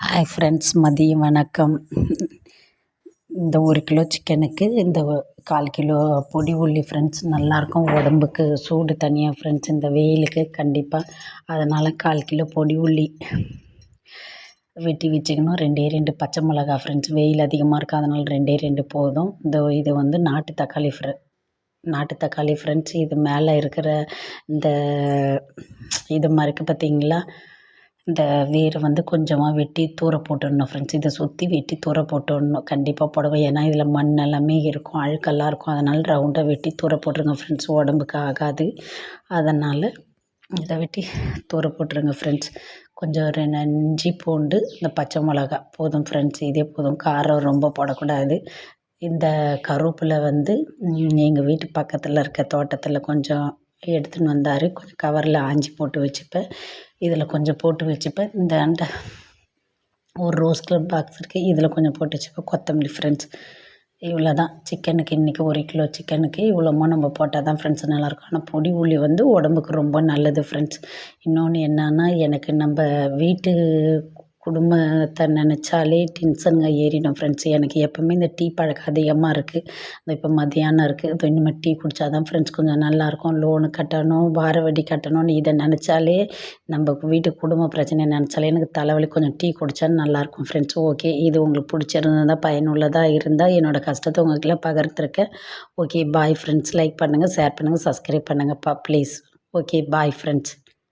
Hi friends மதியம் வணக்கம். இந்த ஒரு கிலோ சிக்கனுக்கு இந்த கால் கிலோ பொடி உள்ளி ஃப்ரெண்ட்ஸ் நல்லாயிருக்கும் உடம்புக்கு சூடு தனியாக ஃப்ரெண்ட்ஸ் இந்த வெயிலுக்கு கண்டிப்பாக அதனால் கால் கிலோ பொடி உள்ளி வெட்டி வச்சுக்கணும். ரெண்டே ரெண்டு பச்சை மிளகா ஃப்ரெண்ட்ஸ் வெயில் அதிகமாக இருக்குது அதனால் ரெண்டே ரெண்டு போதும். இந்த இது வந்து நாட்டு தக்காளி ஃப்ர நாட்டு தக்காளி ஃப்ரெண்ட்ஸ் இது மேலே இருக்கிற இந்த இது மாதிரி இருக்குது பார்த்தீங்களா இந்த வேரை வந்து கொஞ்சமாக வெட்டி தூர போட்டுடணும் ஃப்ரெண்ட்ஸ் இதை சுற்றி வெட்டி தூர போட்டுடணும். கண்டிப்பாக புடவை ஏன்னா இதில் மண் எல்லாமே இருக்கும் அழுக்கெல்லாம் இருக்கும். அதனால் ரவுண்டாக வெட்டி தூர போட்டுருங்க ஃப்ரெண்ட்ஸ் உடம்புக்கு ஆகாது. அதனால் இதை வெட்டி தூர போட்டுருங்க ஃப்ரெண்ட்ஸ் கொஞ்சம் ரெண்டு நஞ்சு பூண்டு இந்த பச்சை மிளகா போதும் ஃப்ரெண்ட்ஸ் இதே போதும். காரம் ரொம்ப போடக்கூடாது. இந்த கருவேப்பிலை வந்து எங்கள் வீட்டு பக்கத்தில் இருக்க தோட்டத்தில் கொஞ்சம் எடுத்துன்னு வந்தார். கொஞ்சம் கவரில் ஆஞ்சி போட்டு வச்சுப்பேன். இதில் கொஞ்சம் போட்டு வச்சுப்பேன். இந்த அண்டை ஒரு ரோஸ் கலர் பாக்ஸ் இருக்குது இதில் கொஞ்சம் போட்டு வச்சுப்பேன். கொத்தமல்லி ஃப்ரெண்ட்ஸ் இவ்வளோ தான் சிக்கனுக்கு இன்றைக்கி ஒரு கிலோ சிக்கனுக்கு இவ்வளோமோ நம்ம போட்டால் தான் ஃப்ரெண்ட்ஸ் நல்லாயிருக்கும். ஆனால் பொடி உள்ளி வந்து உடம்புக்கு ரொம்ப நல்லது ஃப்ரெண்ட்ஸ் இன்னொன்று என்னன்னா எனக்கு நம்ம வீட்டு குடும்பத்தை நினச்சாலே டென்ஷனுங்க ஏறிடும் ஃப்ரெண்ட்ஸ் எனக்கு எப்போவுமே இந்த டீ பழக்கம் அதிகமாக இருக்குது இந்த இப்போ மத்தியானம் இருக்குது இப்போ இனிமேல் டீ குடித்தா தான் ஃப்ரெண்ட்ஸ் கொஞ்சம் நல்லாயிருக்கும் லோனு கட்டணும் வார வட்டி கட்டணும்னு இதை நினச்சாலே நம்ம வீட்டு குடும்ப பிரச்சனையை நினச்சாலே எனக்கு தலைவலி. கொஞ்சம் டீ குடித்தா நல்லாயிருக்கும் ஃப்ரெண்ட்ஸ் ஓகே இது உங்களுக்கு பிடிச்சிருந்ததா பயனுள்ளதாக இருந்தால் என்னோடய கஷ்டத்தை உங்களுக்குலாம் பகிர்ந்துருக்கேன். ஓகே பாய் ஃப்ரெண்ட்ஸ் லைக் பண்ணுங்கள் ஷேர் பண்ணுங்கள் சப்ஸ்கிரைப் பண்ணுங்கப்பா ப்ளீஸ் ஓகே பாய் ஃப்ரெண்ட்ஸ்